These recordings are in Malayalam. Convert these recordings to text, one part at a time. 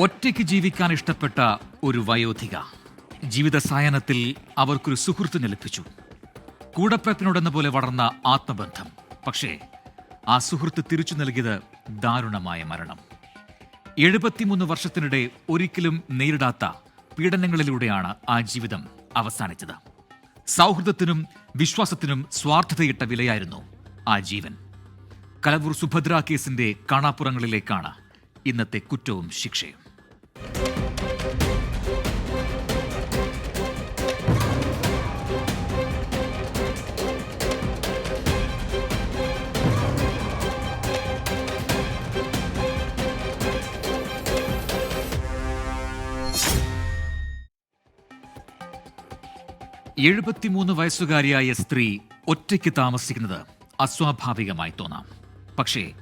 ഒറ്റയ്ക്ക് ജീവിക്കാൻ ഇഷ്ടപ്പെട്ട ഒരു വയോധിക. ജീവിത സായനത്തിൽ അവർക്കൊരു സുഹൃത്തിനെ ലഭിച്ചു. കൂടപ്പേപ്പിനോടെന്ന പോലെ വളർന്ന ആത്മബന്ധം. പക്ഷേ ആ സുഹൃത്ത് തിരിച്ചു നൽകിയത് ദാരുണമായ മരണം. എഴുപത്തിമൂന്ന് വർഷത്തിനിടെ ഒരിക്കലും നേരിടാത്ത പീഡനങ്ങളിലൂടെയാണ് ആ ജീവിതം അവസാനിച്ചത്. സൗഹൃദത്തിനും വിശ്വാസത്തിനും സ്വാർത്ഥതയിട്ട വിലയായിരുന്നു ആ ജീവൻ. കലവൂർ സുഭദ്ര കേസിന്റെ കാണാപ്പുറങ്ങളിലേക്കാണ് ഇന്നത്തെ കുറ്റവും ശിക്ഷയും. എഴുപത്തിമൂന്ന് വയസ്സുകാരിയായ സ്ത്രീ ഒറ്റയ്ക്ക് താമസിക്കുന്നത് അസ്വാഭാവികമായി തോന്നാം. പക്ഷേ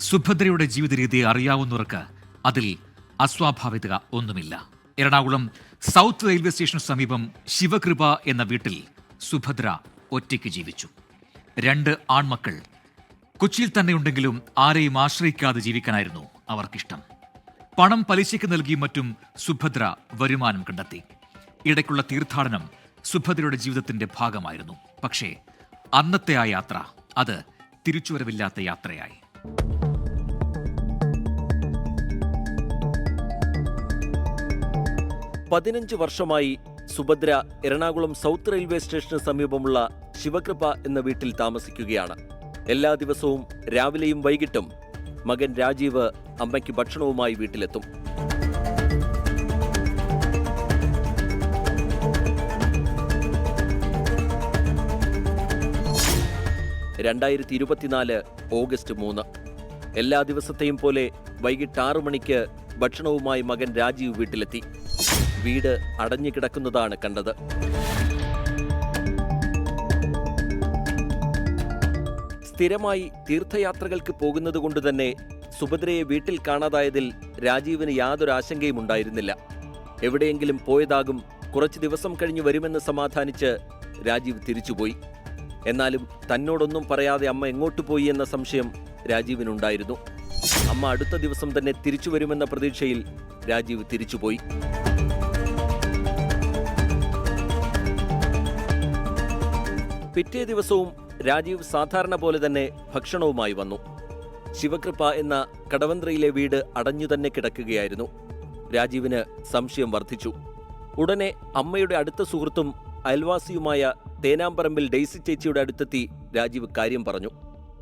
സുഭദ്രയുടെ ജീവിതരീതി അറിയാവുന്നവർക്ക് അതിൽ അസ്വാഭാവികത ഒന്നുമില്ല. എറണാകുളം സൗത്ത് റെയിൽവേ സ്റ്റേഷന് സമീപം ശിവകൃപ എന്ന വീട്ടിൽ സുഭദ്ര ഒറ്റയ്ക്ക് ജീവിച്ചു. രണ്ട് ആൺമക്കൾ കൊച്ചിയിൽ തന്നെയുണ്ടെങ്കിലും ആരെയും ആശ്രയിക്കാതെ ജീവിക്കാനായിരുന്നു അവർക്കിഷ്ടം. പണം പലിശയ്ക്ക് നൽകിയും മറ്റും സുഭദ്ര വരുമാനം കണ്ടെത്തി. ഇടയ്ക്കുള്ള തീർത്ഥാടനം സുഭദ്രയുടെ ജീവിതത്തിന്റെ ഭാഗമായിരുന്നു. പക്ഷേ അന്നത്തെ ആ യാത്ര അത് തിരിച്ചുവരവില്ലാത്ത യാത്രയായി. പതിനഞ്ച് വർഷമായി സുഭദ്ര എറണാകുളം സൗത്ത് റെയിൽവേ സ്റ്റേഷന് സമീപമുള്ള ശിവകൃപ എന്ന വീട്ടിൽ താമസിക്കുകയാണ്. എല്ലാ ദിവസവും രാവിലെയും വൈകിട്ടും മകൻ രാജീവ് അമ്മയ്ക്ക് ഭക്ഷണവുമായി വീട്ടിലെത്തും. രണ്ടായിരത്തി ഇരുപത്തിനാല് ഓഗസ്റ്റ് മൂന്ന്. എല്ലാ ദിവസത്തെയും പോലെ വൈകിട്ട് ആറു മണിക്ക് ഭക്ഷണവുമായി മകൻ രാജീവ് വീട്ടിലെത്തി. വീട് അടഞ്ഞു കിടക്കുന്നതാണ് കണ്ടത്. സ്ഥിരമായി തീർത്ഥയാത്രകൾക്ക് പോകുന്നത് കൊണ്ട് തന്നെ സുഭദ്രയെ വീട്ടിൽ കാണാതായതിൽ രാജീവിന് യാതൊരു ആശങ്കയും ഉണ്ടായിരുന്നില്ല. എവിടെയെങ്കിലും പോയതാകും കുറച്ച് ദിവസം കഴിഞ്ഞ് വരുമെന്ന് സമാധാനിച്ച് രാജീവ് തിരിച്ചുപോയി. എന്നാലും തന്നോടൊന്നും പറയാതെ അമ്മ എങ്ങോട്ട് പോയി എന്ന സംശയം രാജീവിനുണ്ടായിരുന്നു. അമ്മ അടുത്ത ദിവസം തന്നെ തിരിച്ചു വരുമെന്ന പ്രതീക്ഷയിൽ രാജീവ് തിരിച്ചുപോയി. പിറ്റേ ദിവസവും രാജീവ് സാധാരണ പോലെ തന്നെ ഭക്ഷണവുമായി വന്നു. ശിവകൃപ എന്ന കടവന്ത്രയിലെ വീട് അടഞ്ഞു തന്നെ കിടക്കുകയായിരുന്നു. രാജീവിന് സംശയം വർദ്ധിച്ചു. ഉടനെ അമ്മയുടെ അടുത്ത സുഹൃത്തും അയൽവാസിയുമായ തേനാമ്പറമ്പിൽ ഡെയ്സി ചേച്ചിയുടെ അടുത്തെത്തി രാജീവ് കാര്യം പറഞ്ഞു.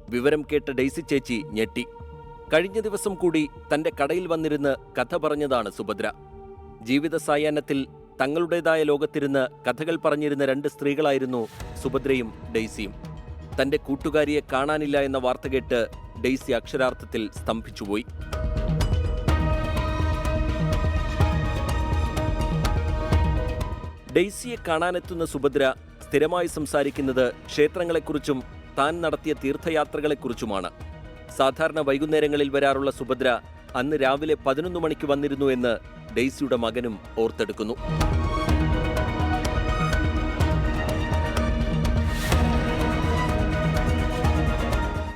വിവരം കേട്ട ഡെയ്സി ചേച്ചി ഞെട്ടി. കഴിഞ്ഞ ദിവസം കൂടി തന്റെ കടയിൽ വന്നിരുന്ന് കഥ പറഞ്ഞതാണ് സുഭദ്ര. ജീവിത സായാഹ്നത്തിൽ തങ്ങളുടേതായ ലോകത്തിരുന്ന് കഥകൾ പറഞ്ഞിരുന്ന രണ്ട് സ്ത്രീകളായിരുന്നു സുഭദ്രയും ഡെയ്സിയും. തന്റെ കൂട്ടുകാരിയെ കാണാനില്ല എന്ന വാർത്ത കേട്ട് ഡെയ്സി അക്ഷരാർത്ഥത്തിൽ സ്തംഭിച്ചുപോയി. ഡെയ്സിയെ കാണാനെത്തുന്ന സുഭദ്ര സ്ഥിരമായി സംസാരിക്കുന്നത് ക്ഷേത്രങ്ങളെക്കുറിച്ചും താൻ നടത്തിയ തീർത്ഥയാത്രകളെക്കുറിച്ചുമാണ്. സാധാരണ വൈകുന്നേരങ്ങളിൽ വരാറുള്ള സുഭദ്ര അന്ന് രാവിലെ പതിനൊന്ന് മണിക്ക് വന്നിരുന്നു എന്ന് ഡെയ്സിയുടെ മകനും ഓർത്തെടുക്കുന്നു.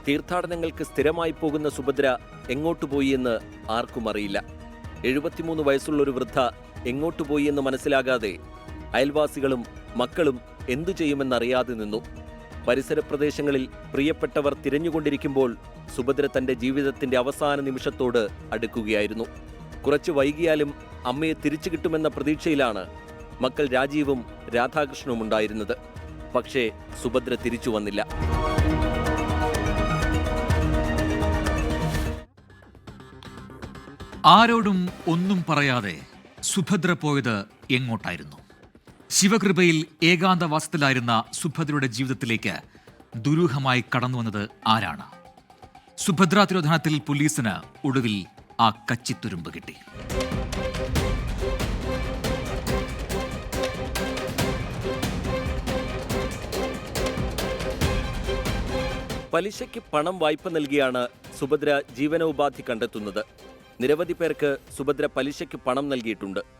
തീർത്ഥാടനങ്ങൾക്ക് സ്ഥിരമായി പോകുന്ന സുഭദ്ര എങ്ങോട്ടു പോയി എന്ന് ആർക്കും അറിയില്ല. എഴുപത്തിമൂന്ന് വയസ്സുള്ള ഒരു വൃദ്ധ എങ്ങോട്ടു പോയി എന്ന് മനസ്സിലാകാതെ അയൽവാസികളും മക്കളും എന്തു ചെയ്യുമെന്നറിയാതെ നിന്നു. പരിസര പ്രദേശങ്ങളിൽ പ്രിയപ്പെട്ടവർ തിരഞ്ഞുകൊണ്ടിരിക്കുമ്പോൾ സുഭദ്ര തന്റെ ജീവിതത്തിന്റെ അവസാന നിമിഷത്തോട് അടുക്കുകയായിരുന്നു. കുറച്ച് വൈകിയാലും അമ്മയെ തിരിച്ചു കിട്ടുമെന്ന പ്രതീക്ഷയിലാണ് മക്കൾ രാജീവും രാധാകൃഷ്ണനും ഉണ്ടായിരുന്നത്. പക്ഷേ സുഭദ്ര തിരിച്ചു വന്നില്ല. ആരോടും ഒന്നും പറയാതെ സുഭദ്ര പോയത് എങ്ങോട്ടായിരുന്നു? ശിവകൃപയിൽ ഏകാന്തവാസത്തിലായിരുന്ന സുഭദ്രയുടെ ജീവിതത്തിലേക്ക് ദുരൂഹമായി കടന്നു വന്നത് ആരാണ്? സുഭദ്ര തിരോധനത്തിൽ പോലീസിന് ഒടുവിൽ ആ കച്ചിത്തുരുമ്പ് കിട്ടി. പലിശയ്ക്ക് പണം വായ്പ നൽകിയാണ് സുഭദ്ര ജീവനോപാധി കണ്ടെത്തുന്നത്. നിരവധി പേർക്ക് സുഭദ്ര പലിശയ്ക്ക് പണം നൽകിയിട്ടുണ്ട്.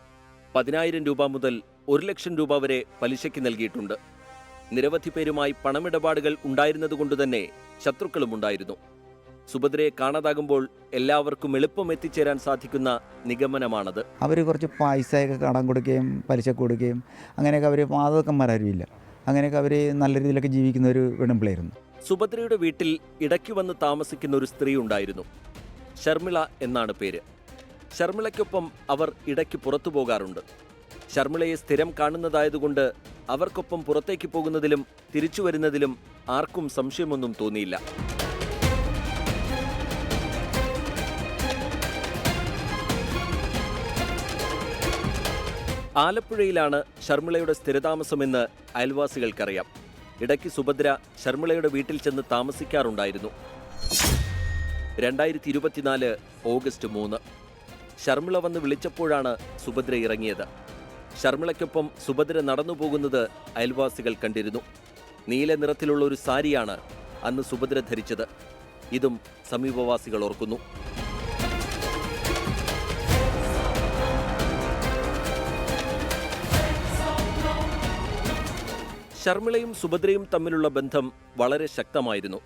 പതിനായിരം രൂപ മുതൽ ഒരു ലക്ഷം രൂപ വരെ പലിശയ്ക്ക് നൽകിയിട്ടുണ്ട്. നിരവധി പേരുമായി പണമിടപാടുകൾ ഉണ്ടായിരുന്നതുകൊണ്ട് തന്നെ ശത്രുക്കളും ഉണ്ടായിരുന്നു സുഭദ്രയെ കാണാതാകുമ്പോൾ എല്ലാവർക്കും എളുപ്പം എത്തിച്ചേരാൻ സാധിക്കുന്ന നിഗമനമാണത്. അവർ കുറച്ച് പൈസയൊക്കെ കടം കൊടുക്കുകയും പലിശ കൊടുക്കുകയും അങ്ങനെയൊക്കെ അവർ മാതകന്മാരും ഇല്ല അങ്ങനെയൊക്കെ അവർ നല്ല രീതിയിലൊക്കെ ജീവിക്കുന്ന ഒരു പെൺപിള്ളയായിരുന്നു സുഭദ്രയുടെ വീട്ടിൽ ഇടയ്ക്ക് വന്ന് താമസിക്കുന്ന ഒരു സ്ത്രീ ഉണ്ടായിരുന്നു. ശർമിള എന്നാണ് പേര്. ശർമിളയ്ക്കൊപ്പം അവർ ഇടയ്ക്ക് പുറത്തു പോകാറുണ്ട്. ശർമിളയെ സ്ഥിരം കാണുന്നതായതുകൊണ്ട് അവർക്കൊപ്പം പുറത്തേക്ക് പോകുന്നതിലും തിരിച്ചു വരുന്നതിലും ആർക്കും സംശയമൊന്നും തോന്നിയില്ല. ആലപ്പുഴയിലാണ് ശർമിളയുടെ സ്ഥിരതാമസമെന്ന് അയൽവാസികൾക്കറിയാം. ഇടയ്ക്ക് സുഭദ്ര ശർമിളയുടെ വീട്ടിൽ ചെന്ന് താമസിക്കാറുണ്ടായിരുന്നു. രണ്ടായിരത്തി ഇരുപത്തിനാല് ഓഗസ്റ്റ് മൂന്ന്. ശർമിള വന്ന് വിളിച്ചപ്പോഴാണ് സുഭദ്ര ഇറങ്ങിയത്. ശർമിളയ്ക്കൊപ്പം സുഭദ്ര നടന്നു പോകുന്നത് അയൽവാസികൾ കണ്ടിരുന്നു. നീല നിറത്തിലുള്ള ഒരു സാരിയാണ് അന്ന് സുഭദ്ര ധരിച്ചത്. ഇതും സമീപവാസികൾ ഓർക്കുന്നു. ശർമിളയും സുഭദ്രയും തമ്മിലുള്ള ബന്ധം വളരെ ശക്തമായിരുന്നു.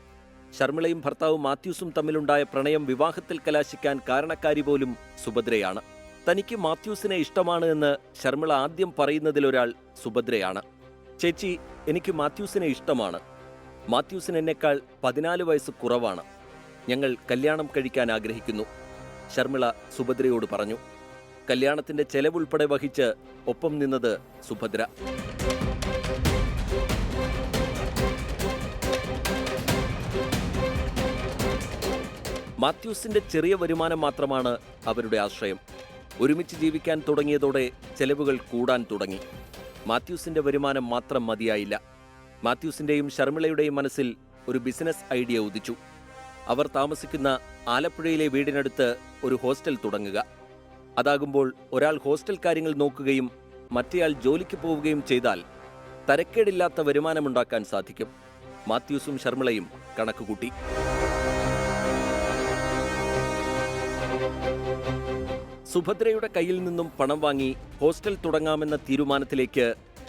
ശർമിളയും ഭർത്താവ് മാത്യൂസും തമ്മിലുണ്ടായ പ്രണയം വിവാഹത്തിൽ കലാശിക്കാൻ കാരണക്കാരി പോലും സുഭദ്രയാണ്. തനിക്ക് മാത്യൂസിനെ ഇഷ്ടമാണ് എന്ന് ശർമിള ആദ്യം പറയുന്നതിലൊരാൾ സുഭദ്രയാണ്. ചേച്ചി എനിക്ക് മാത്യൂസിനെ ഇഷ്ടമാണ്. മാത്യൂസിന് എന്നെക്കാൾ പതിനാല് വയസ്സ് കുറവാണ്. ഞങ്ങൾ കല്യാണം കഴിക്കാൻ ആഗ്രഹിക്കുന്നു ശർമിള സുഭദ്രയോട് പറഞ്ഞു. കല്യാണത്തിന്റെ ചെലവുൾപ്പെടെ വഹിച്ച് ഒപ്പം നിന്നത് സുഭദ്ര. മാത്യൂസിന്റെ ചെറിയ വരുമാനം മാത്രമാണ് അവരുടെ ആശ്രയം. ഒരുമിച്ച് ജീവിക്കാൻ തുടങ്ങിയതോടെ ചെലവുകൾ കൂടാൻ തുടങ്ങി. മാത്യൂസിന്റെ വരുമാനം മാത്രം മതിയായില്ല. മാത്യൂസിന്റെയും ശർമിളയുടെയും മനസ്സിൽ ഒരു ബിസിനസ് ഐഡിയ ഉദിച്ചു. അവർ താമസിക്കുന്ന ആലപ്പുഴയിലെ വീടിനടുത്ത് ഒരു ഹോസ്റ്റൽ തുടങ്ങുക. അതാകുമ്പോൾ ഒരാൾ ഹോസ്റ്റൽ കാര്യങ്ങൾ നോക്കുകയും മറ്റേയാൾ ജോലിക്ക് പോവുകയും ചെയ്താൽ തരക്കേടില്ലാത്ത വരുമാനമുണ്ടാക്കാൻ സാധിക്കും. മാത്യൂസും ശർമിളയും കണക്കുകൂട്ടി. സുഭദ്രയുടെ കയ്യിൽ നിന്നും പണം വാങ്ങി ഹോസ്റ്റൽ തുടങ്ങാമെന്ന തീരുമാനത്തിലേക്ക്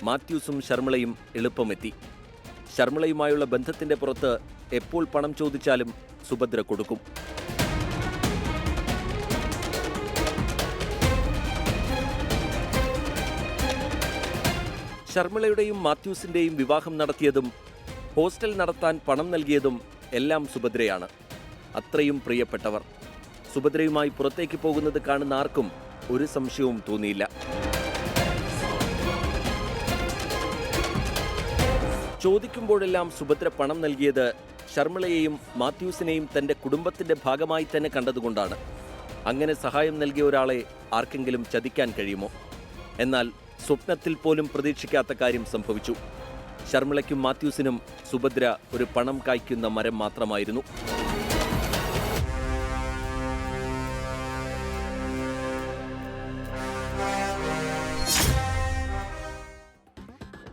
മാത്യൂസും ശർമ്മളയും എളുപ്പമെത്തി. ശർമ്മളയുമായുള്ള ബന്ധത്തിന്റെ പുറത്ത് എപ്പോൾ പണം ചോദിച്ചാലും സുഭദ്ര കൊടുക്കും. ശർമ്മളയുടെയും മാത്യൂസിന്റെയും വിവാഹം നടത്തിയതും ഹോസ്റ്റൽ നടത്താൻ പണം നൽകിയതും എല്ലാം സുഭദ്രയാണ്. അത്രയും പ്രിയപ്പെട്ടവർ. സുഭദ്രയുമായി പുറത്തേക്ക് പോകുന്നത് കാണുന്ന ആർക്കും ഒരു സംശയവും തോന്നിയില്ല. ചോദിക്കുമ്പോഴെല്ലാം സുഭദ്ര പണം നൽകിയത് ശർമ്മളയെയും മാത്യൂസിനെയും തന്റെ കുടുംബത്തിന്റെ ഭാഗമായി തന്നെ കണ്ടതുകൊണ്ടാണ്. അങ്ങനെ സഹായം നൽകിയ ഒരാളെ ആർക്കെങ്കിലും ചതിക്കാൻ കഴിയുമോ? എന്നാൽ സ്വപ്നത്തിൽ പോലും പ്രതീക്ഷിക്കാത്ത കാര്യം സംഭവിച്ചു. ശർമ്മളയ്ക്കും മാത്യൂസിനും സുഭദ്ര ഒരു പണം കായ്ക്കുന്ന മരം മാത്രമായിരുന്നു.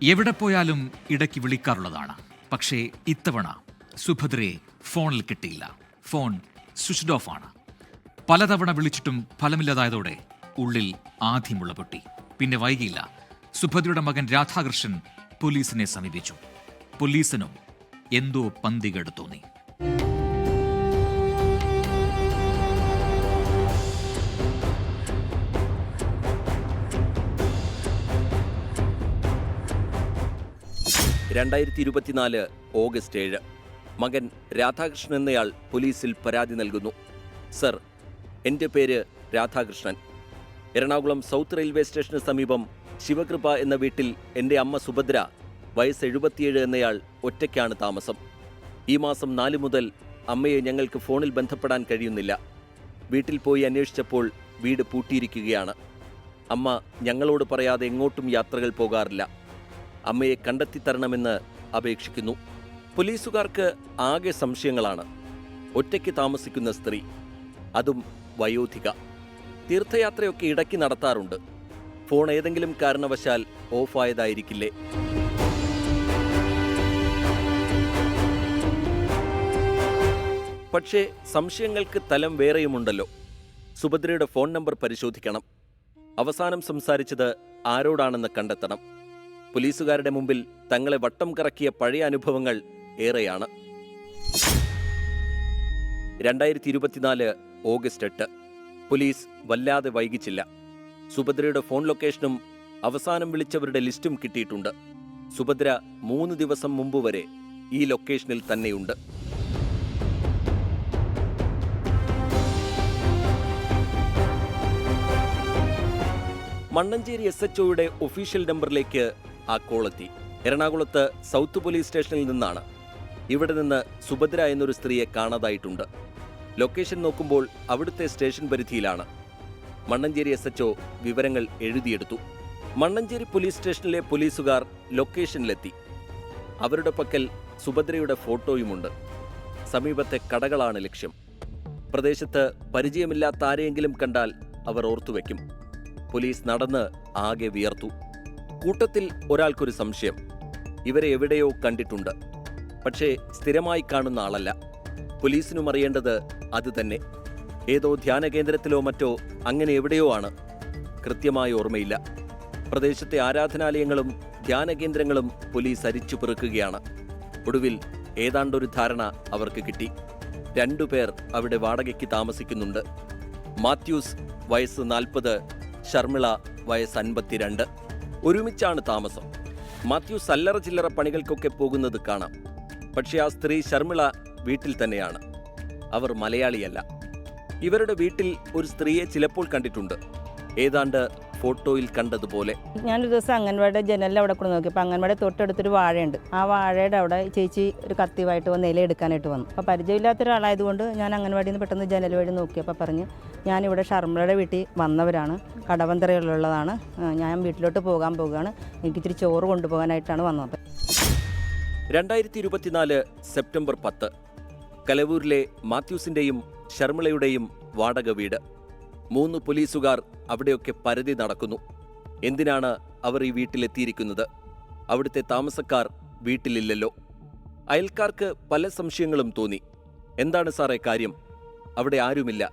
എവിടെ പോയാലും ഇടയ്ക്ക് വിളിക്കാറുള്ളതാണ്. പക്ഷേ ഇത്തവണ സുഭദ്രയെ ഫോണിൽ കിട്ടിയില്ല. ഫോൺ സ്വിച്ച്ഡ് ഓഫ് ആണ്. പലതവണ വിളിച്ചിട്ടും ഫലമില്ലാതായതോടെ ഉള്ളിൽ ആദ്യമുള്ള പൊട്ടി. പിന്നെ വൈകിയില്ല സുഭദ്രയുടെ മകൻ രാധാകൃഷ്ണൻ പോലീസിനെ സമീപിച്ചു. പോലീസിനും എന്തോ പന്തികേട് തോന്നി. രണ്ടായിരത്തി ഇരുപത്തിനാല് ഓഗസ്റ്റ് ഏഴ്. മകൻ രാധാകൃഷ്ണൻ എന്നയാൾ പോലീസിൽ പരാതി നൽകുന്നു. സർ എന്റെ പേര് രാധാകൃഷ്ണൻ. എറണാകുളം സൗത്ത് റെയിൽവേ സ്റ്റേഷന് സമീപം ശിവകൃപ എന്ന വീട്ടിൽ എന്റെ അമ്മ സുഭദ്ര വയസ്സ് എഴുപത്തിയേഴ് എന്നയാൾ ഒറ്റയ്ക്കാണ് താമസം. ഈ മാസം നാല് മുതൽ അമ്മയെ ഞങ്ങൾക്ക് ഫോണിൽ ബന്ധപ്പെടാൻ കഴിയുന്നില്ല. വീട്ടിൽ പോയി അന്വേഷിച്ചപ്പോൾ വീട് പൂട്ടിയിരിക്കുകയാണ്. അമ്മ ഞങ്ങളോട് പറയാതെ എങ്ങോട്ടും യാത്രകൾ പോകാറില്ല. അമ്മയെ കണ്ടെത്തിത്തരണമെന്ന് അപേക്ഷിക്കുന്നു. പോലീസുകാർക്ക് ആകെ സംശയങ്ങളാണ്. ഒറ്റയ്ക്ക് താമസിക്കുന്ന സ്ത്രീ അതും വയോധിക. തീർത്ഥയാത്രയൊക്കെ ഇടയ്ക്ക് നടത്താറുണ്ട്. ഫോൺ ഏതെങ്കിലും കാരണവശാൽ ഓഫായതായിരിക്കില്ലേ? പക്ഷേ സംശയങ്ങൾക്ക് തലം വേറെയുമുണ്ടല്ലോ. സുഭദ്രയുടെ ഫോൺ നമ്പർ പരിശോധിക്കണം. അവസാനം സംസാരിച്ചത് ആരോടാണെന്ന് കണ്ടെത്തണം. പോലീസുകാരുടെ മുമ്പിൽ തങ്ങളെ വട്ടം കറക്കിയ പഴയ അനുഭവങ്ങൾ ഏറെയാണ്. രണ്ടായിരത്തി ഇരുപത്തിനാല് ഓഗസ്റ്റ് എട്ട് പോലീസ് വല്ലാതെ വൈകിച്ചില്ല. സുഭദ്രയുടെ ഫോൺ ലൊക്കേഷനും അവസാനം വിളിച്ചവരുടെ ലിസ്റ്റും കിട്ടിയിട്ടുണ്ട്. സുഭദ്ര മൂന്ന് ദിവസം മുമ്പ് വരെ ഈ ലൊക്കേഷനിൽ തന്നെയുണ്ട്. മണ്ണഞ്ചേരി എസ് എച്ച് ഒയുടെ ഒഫീഷ്യൽ നമ്പറിലേക്ക് ആ കോളെത്തി. എറണാകുളത്ത് സൗത്ത് പോലീസ് സ്റ്റേഷനിൽ നിന്നാണ്. ഇവിടെ നിന്ന് സുഭദ്ര എന്നൊരു സ്ത്രീയെ കാണാതായിട്ടുണ്ട്. ലൊക്കേഷൻ നോക്കുമ്പോൾ അവിടുത്തെ സ്റ്റേഷൻ പരിധിയിലാണ്. മണ്ണഞ്ചേരി എസ് എച്ച് വിവരങ്ങൾ എഴുതിയെടുത്തു. മണ്ണഞ്ചേരി പോലീസ് സ്റ്റേഷനിലെ പോലീസുകാർ ലൊക്കേഷനിലെത്തി. അവരുടെ പക്കൽ സുഭദ്രയുടെ ഫോട്ടോയുമുണ്ട്. സമീപത്തെ കടകളാണ് ലക്ഷ്യം. പ്രദേശത്ത് പരിചയമില്ലാത്ത ആരെയെങ്കിലും കണ്ടാൽ അവർ ഓർത്തുവെക്കും. പോലീസ് നടന്ന് ആകെ വിയർത്തു. കൂട്ടത്തിൽ ഒരാൾക്കൊരു സംശയം. ഇവരെ എവിടെയോ കണ്ടിട്ടുണ്ട്. പക്ഷേ സ്ഥിരമായി കാണുന്ന ആളല്ല. പോലീസിനും അറിയേണ്ടത് അത് തന്നെ. ഏതോ ധ്യാന കേന്ദ്രത്തിലോ മറ്റോ അങ്ങനെ എവിടെയോ ആണ്. കൃത്യമായി ഓർമ്മയില്ല. പ്രദേശത്തെ ആരാധനാലയങ്ങളും ധ്യാന കേന്ദ്രങ്ങളും പോലീസ് അരിച്ചു പെറുക്കുകയാണ്. ഒടുവിൽ ഏതാണ്ടൊരു ധാരണ അവർക്ക് കിട്ടി. രണ്ടുപേർ അവിടെ വാടകയ്ക്ക് താമസിക്കുന്നുണ്ട്. മാത്യൂസ് വയസ്സ് നാൽപ്പത് ഷർമിള വയസ്സ് അൻപത്തിരണ്ട്. ഒരുമിച്ചാണ് താമസം. മാത്യു സല്ലറ ചില്ലറ പണികൾക്കൊക്കെ പോകുന്നത് കാണാം. പക്ഷേ ആ സ്ത്രീ ശർമിള വീട്ടിൽ തന്നെയാണ്. അവർ മലയാളിയല്ല. ഇവരുടെ വീട്ടിൽ ഒരു സ്ത്രീയെ ചിലപ്പോൾ കണ്ടിട്ടുണ്ട്. ഏതാണ്ട് ഫോട്ടോയിൽ കണ്ടതുപോലെ. ഞാനൊരു ദിവസം അംഗൻവാടിയുടെ ജനലിൽ അവിടെ കൂടെ നോക്കിയപ്പോൾ അംഗൻവാടി തൊട്ടടുത്തൊരു വാഴയുണ്ട്. ആ വാഴയുടെ അവിടെ ചേച്ചി ഒരു കത്തിവായിട്ട് വന്ന് ഇല എടുക്കാനായിട്ട് വന്നു. അപ്പോൾ പരിചയമില്ലാത്ത ഒരാളായതുകൊണ്ട് ഞാൻ അംഗൻവാടിയിൽ നിന്ന് പെട്ടെന്ന് ജനൽ വഴി നോക്കിയപ്പോൾ പറഞ്ഞ് ഞാനിവിടെ ഷർമ്മയുടെ വീട്ടിൽ വന്നവരാണ്. കടവന്തറയിലുള്ളതാണ് ഞാൻ വീട്ടിലോട്ട് പോകാൻ പോവുകയാണ്. എനിക്ക് ഇത്തിരി ചോറ് കൊണ്ടുപോകാനായിട്ടാണ് വന്നത്. രണ്ടായിരത്തി ഇരുപത്തിനാല് സെപ്റ്റംബർ പത്ത് കലവൂരിലെ മാത്യൂസിന്റെയും ഷർമിളയുടെയും വാടക വീട്. മൂന്ന് പോലീസുകാർ അവിടെയൊക്കെ പരതി നടക്കുന്നു. എന്തിനാണ് അവർ ഈ വീട്ടിലെത്തിയിരിക്കുന്നത്? അവിടുത്തെ താമസക്കാർ വീട്ടിലില്ലല്ലോ. അയൽക്കാർക്ക് പല സംശയങ്ങളും തോന്നി. എന്താണ് സാറേ കാര്യം? അവിടെ ആരുമില്ല.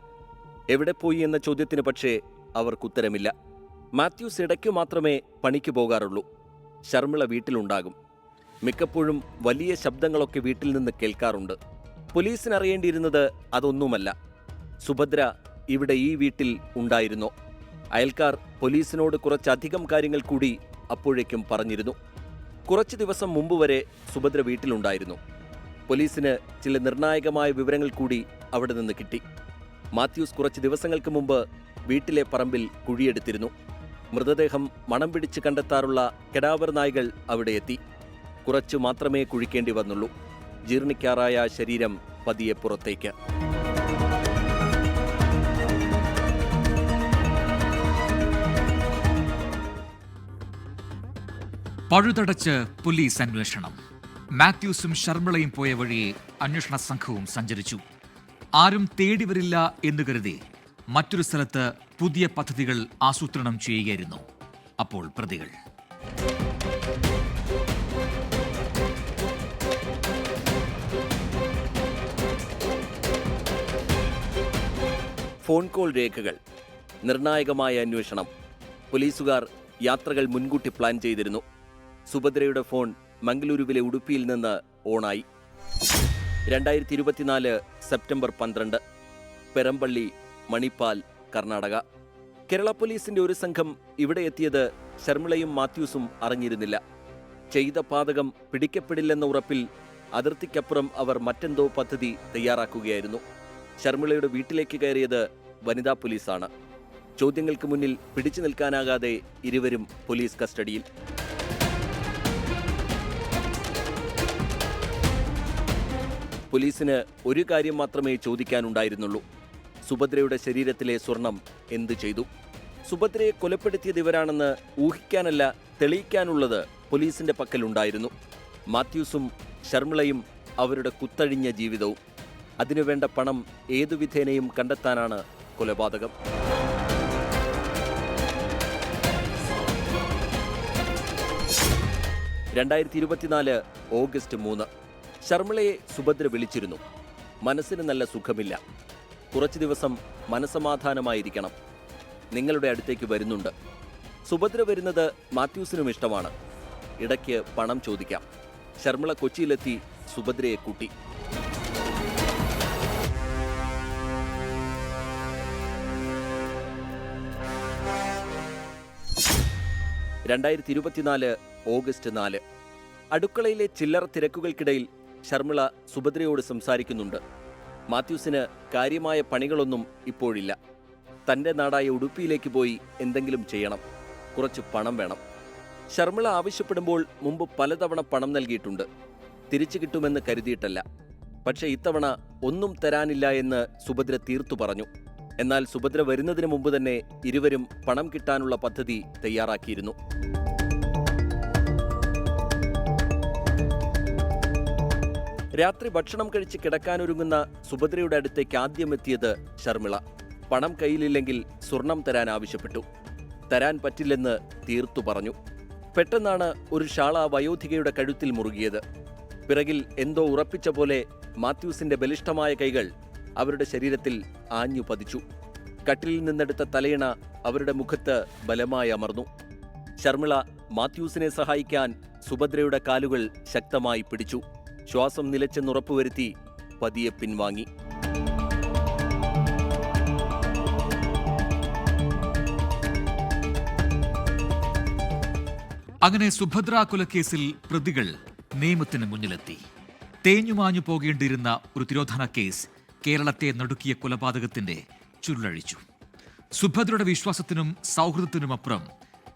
എവിടെ പോയി എന്ന ചോദ്യത്തിന് പക്ഷേ അവർക്ക് അവർക്കുത്തരമില്ല മാത്യൂസ് ഇടയ്ക്കു മാത്രമേ പണിക്ക് പോകാറുള്ളൂ. ശർമിള വീട്ടിലുണ്ടാകും. മിക്കപ്പോഴും വലിയ ശബ്ദങ്ങളൊക്കെ വീട്ടിൽ നിന്ന് കേൾക്കാറുണ്ട്. പോലീസിനറിയേണ്ടിയിരുന്നത് അതൊന്നുമല്ല. സുഭദ്ര ഇവിടെ ഈ വീട്ടിൽ ഉണ്ടായിരുന്നു. അയൽക്കാർ പോലീസിനോട് കുറച്ചധികം കാര്യങ്ങൾ കൂടി അപ്പോഴേക്കും പറഞ്ഞിരുന്നു. കുറച്ച് ദിവസം മുമ്പ് വരെ സുഭദ്ര വീട്ടിലുണ്ടായിരുന്നു. പോലീസിന് ചില നിർണായകമായ വിവരങ്ങൾ കൂടി അവിടെ നിന്ന് കിട്ടി. മാത്യൂസ് കുറച്ച് ദിവസങ്ങൾക്ക് മുമ്പ് വീട്ടിലെ പറമ്പിൽ കുഴിയെടുത്തിരുന്നു. മൃതദേഹം മണം പിടിച്ച് കണ്ടെത്താറുള്ള കെടാവർ നായ്കൾ അവിടെ എത്തി. കുറച്ചു മാത്രമേ കുഴിക്കേണ്ടി വന്നുള്ളൂ. ജീർണിക്കാറായ ശരീരം പതിയെ പുറത്തേക്ക്. പഴുതടച്ച് പോലീസ് അന്വേഷണം. മാത്യൂസും ശർമിളയും പോയ വഴിയെ അന്വേഷണ സംഘവും സഞ്ചരിച്ചു. ആരും തേടി വരില്ല എന്ന് കരുതി മറ്റൊരു സ്ഥലത്ത് പുതിയ പദ്ധതികൾ ആസൂത്രണം ചെയ്യുകയായിരുന്നു അപ്പോൾ പ്രതികൾ. ഫോൺ കോൾ രേഖകൾ നിർണായകമായ അന്വേഷണം പോലീസുകാർ യാത്രകൾ മുൻകൂട്ടി പ്ലാൻ ചെയ്തിരുന്നു. സുഭദ്രയുടെ ഫോൺ മംഗലൂരുവിലെ ഉടുപ്പിയിൽ നിന്ന് ഓണായി. രണ്ടായിരത്തി ഇരുപത്തിനാല് സെപ്റ്റംബർ പന്ത്രണ്ട് പെരമ്പള്ളി മണിപ്പാൽ കർണാടക. കേരള പോലീസിന്റെ ഒരു സംഘം ഇവിടെ എത്തിയത് ശർമിളയും മാത്യൂസും അറിഞ്ഞിരുന്നില്ല. ചെയ്ത പാതകം പിടിക്കപ്പെടില്ലെന്ന ഉറപ്പിൽ അതിർത്തിക്കപ്പുറം അവർ മറ്റെന്തോ പദ്ധതി തയ്യാറാക്കുകയായിരുന്നു. ശർമിളയുടെ വീട്ടിലേക്ക് കയറിയത് വനിതാ പോലീസാണ്. ചോദ്യങ്ങൾക്ക് മുന്നിൽ പിടിച്ചു നിൽക്കാനാകാതെ ഇരുവരും പോലീസ് കസ്റ്റഡിയിൽ. പോലീസിന് ഒരു കാര്യം മാത്രമേ ചോദിക്കാനുണ്ടായിരുന്നുള്ളൂ. സുഭദ്രയുടെ ശരീരത്തിലെ സ്വർണം എന്തു ചെയ്തു? സുഭദ്രയെ കൊലപ്പെടുത്തിയത് ഇവരാണെന്ന് ഊഹിക്കാനല്ല തെളിയിക്കാനുള്ളത് പോലീസിന്റെ പക്കലുണ്ടായിരുന്നു. മാത്യൂസും ശർമിളയും അവരുടെ കുത്തഴിഞ്ഞ ജീവിതവും. അതിനുവേണ്ട പണം ഏതുവിധേനയും കണ്ടെത്താനാണ് കൊലപാതകം. രണ്ടായിരത്തി ഇരുപത്തിനാല് ഓഗസ്റ്റ് മൂന്ന്. ശർമിളയെ സുഭദ്ര വിളിച്ചിരുന്നു. മനസ്സിന് നല്ല സുഖമില്ല. കുറച്ച് ദിവസം മനസമാധാനമായിരിക്കണം. നിങ്ങളുടെ അടുത്തേക്ക് വരുന്നുണ്ട്. സുഭദ്ര വരുന്നത് മാത്യൂസിനും ഇഷ്ടമാണ്. ഇടയ്ക്ക് പണം ചോദിക്കാം. ശർമിള കൊച്ചിയിലെത്തി സുഭദ്രയെ കൂട്ടി. രണ്ടായിരത്തി ഇരുപത്തിനാല് ഓഗസ്റ്റ് നാല്. അടുക്കളയിലെ ചില്ലറ തിരക്കുകൾക്കിടയിൽ ശർമിള സുഭദ്രയോട് സംസാരിക്കുന്നുണ്ട്. മാത്യൂസിന് കാര്യമായ പണികളൊന്നും ഇപ്പോഴില്ല. തന്റെ നാടായ ഉടുപ്പിയിലേക്ക് പോയി എന്തെങ്കിലും ചെയ്യണം. കുറച്ച് പണം വേണം. ശർമിള ആവശ്യപ്പെടുമ്പോൾ മുമ്പ് പലതവണ പണം നൽകിയിട്ടുണ്ട്. തിരിച്ചു കിട്ടുമെന്ന് കരുതിയിട്ടല്ല. പക്ഷേ ഇത്തവണ ഒന്നും തരാനില്ല എന്ന് സുഭദ്ര തീർത്തു പറഞ്ഞു. എന്നാൽ സുഭദ്ര വരുന്നതിന് മുമ്പ് തന്നെ ഇരുവരും പണം കിട്ടാനുള്ള പദ്ധതി തയ്യാറാക്കിയിരുന്നു. രാത്രി ഭക്ഷണം കഴിച്ച് കിടക്കാനൊരുങ്ങുന്ന സുഭദ്രയുടെ അടുത്തേക്ക് ആദ്യം എത്തിയത് ശർമിള പണം കയ്യിലില്ലെങ്കിൽ സ്വർണം തരാൻ ആവശ്യപ്പെട്ടു. തരാൻ പറ്റില്ലെന്ന് തീർത്തു പറഞ്ഞു. പെട്ടെന്നാണ് ഒരു ഷാള വയോധികയുടെ കഴുത്തിൽ മുറുകിയത്. പിറകിൽ എന്തോ ഉറപ്പിച്ച പോലെ മാത്യൂസിന്റെ ബലിഷ്ഠമായ കൈകൾ അവരുടെ ശരീരത്തിൽ ആഞ്ഞു പതിച്ചു. കട്ടിലിൽ നിന്നെടുത്ത തലയിണ അവരുടെ മുഖത്ത് ബലമായി അമർന്നു. ശർമിള മാത്യൂസിനെ സഹായിക്കാൻ സുഭദ്രയുടെ കാലുകൾ ശക്തമായി പിടിച്ചു. ശ്വാസം നിലച്ചെന്നുറപ്പുവരുത്തി പതിയെ പിൻവാങ്ങി. അങ്ങനെ സുഭദ്ര കൊലക്കേസിൽ പ്രതികൾ നിയമത്തിന് മുന്നിലെത്തി. തേഞ്ഞുമാഞ്ഞു പോകേണ്ടിയിരുന്ന ഒരു തിരോധാന കേസ് കേരളത്തെ നടുക്കിയ കൊലപാതകത്തിന്റെ ചുരുളഴിച്ചു. സുഭദ്രയുടെ വിശ്വാസത്തിനും സൗഹൃദത്തിനുമപ്പുറം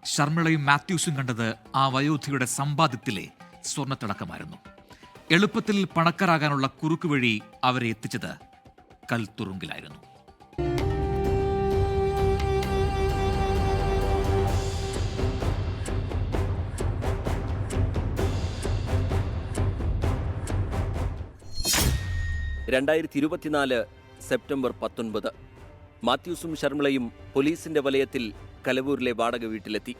ശർമ്മളയും മാത്യൂസും കണ്ടത് ആ വയോധികയുടെ സമ്പാദ്യത്തിലെ സ്വർണത്തിളക്കമായിരുന്നു. എളുപ്പത്തിൽ പണക്കാരാകാനുള്ള കുറുക്കുവഴി അവരെ എത്തിച്ചത് കൽത്തുറുങ്കിലായിരുന്നു. രണ്ടായിരത്തി ഇരുപത്തിനാല് സെപ്റ്റംബർ പത്തൊൻപത് മാത്യൂസും ശർമിളയും പോലീസിന്റെ വലയത്തിൽ കലവൂരിലെ വാടക വീട്ടിലെത്തി.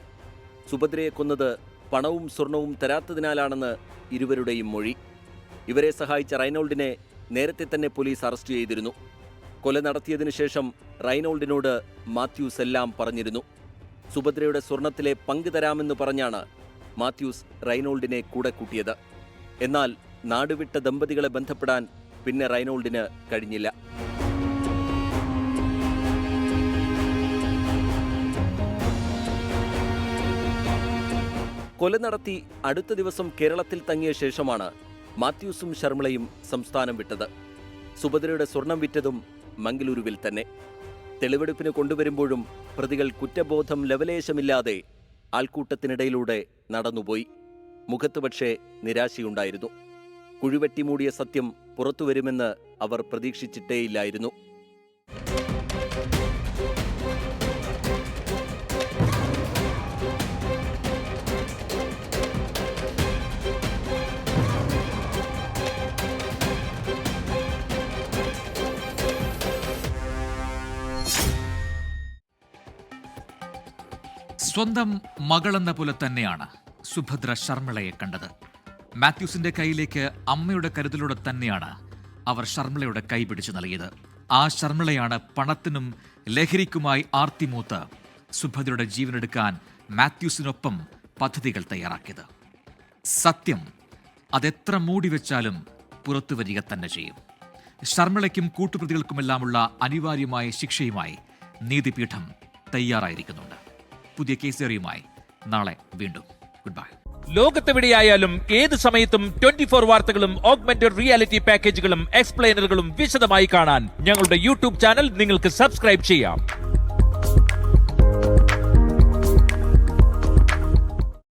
സുഭദ്രയെ കൊന്നത് പണവും സ്വർണവും തരാത്തതിനാലാണെന്ന് ഇരുവരുടെയും മൊഴി. ഇവരെ സഹായിച്ച റൈനോൾഡിനെ നേരത്തെ തന്നെ പോലീസ് അറസ്റ്റ് ചെയ്തിരുന്നു. കൊല നടത്തിയതിനു ശേഷം റൈനോൾഡിനോട് മാത്യൂസ് എല്ലാം പറഞ്ഞിരുന്നു. സുഭദ്രയുടെ സ്വർണത്തിലെ പങ്ക് തരാമെന്ന് പറഞ്ഞാണ് മാത്യൂസ് റൈനോൾഡിനെ കൂടെ കൂട്ടിയത്. എന്നാൽ നാടുവിട്ട ദമ്പതികളെ ബന്ധപ്പെടാൻ പിന്നെ റൈനോൾഡിന് കഴിഞ്ഞില്ല. കൊല നടത്തി അടുത്ത ദിവസം കേരളത്തിൽ തങ്ങിയ ശേഷമാണ് മാത്യൂസും ശർമിളയും സംസ്ഥാനം വിട്ടത്. സുഭദ്രയുടെ സ്വർണം വിറ്റതും മംഗലൂരുവിൽ തന്നെ. തെളിവെടുപ്പിന് കൊണ്ടുവരുമ്പോഴും പ്രതികൾ കുറ്റബോധം ലവലേശമില്ലാതെ ആൾക്കൂട്ടത്തിനിടയിലൂടെ നടന്നുപോയി. മുഖത്ത് പക്ഷേ നിരാശയുണ്ടായിരുന്നു. കുഴിവെട്ടിമൂടിയ സത്യം പുറത്തുവരുമെന്ന് അവർ പ്രതീക്ഷിച്ചിട്ടേയില്ലായിരുന്നു. സ്വന്തം മകളെന്ന പോലെ തന്നെയാണ് സുഭദ്ര ശർമ്മളയെ കണ്ടത്. മാത്യൂസിന്റെ കയ്യിലേക്ക് അമ്മയുടെ കരുതലോടെ തന്നെയാണ് അവർ ശർമ്മളയുടെ കൈ പിടിച്ചു നൽകിയത്. ആ ശർമ്മളയാണ് പണത്തിനും ലഹരിക്കുമായി ആർത്തിമൂത്ത് സുഭദ്രയുടെ ജീവനെടുക്കാൻ മാത്യൂസിനൊപ്പം പദ്ധതികൾ തയ്യാറാക്കിയത്. സത്യം അതെത്ര മൂടി വെച്ചാലും പുറത്തു വരിക തന്നെ ചെയ്യും. ശർമ്മളയ്ക്കും കൂട്ടുപ്രതികൾക്കുമെല്ലാമുള്ള അനിവാര്യമായ ശിക്ഷയുമായി നീതിപീഠം തയ്യാറായിരിക്കുന്നുണ്ട്. പുതിയ കേസേറിയുമായി. നാളെ വീണ്ടും. ഗുഡ് ബൈ ലോകത്തെവിടെയായാലും ഏത് സമയത്തും ട്വന്റി ഫോർ വാർത്തകളും ഓഗ്മെന്റഡ് റിയാലിറ്റി പാക്കേജുകളും എക്സ്പ്ലെയിനറുകളും വിശദമായി കാണാൻ ഞങ്ങളുടെ യൂട്യൂബ് ചാനൽ നിങ്ങൾക്ക് സബ്സ്ക്രൈബ് ചെയ്യാം.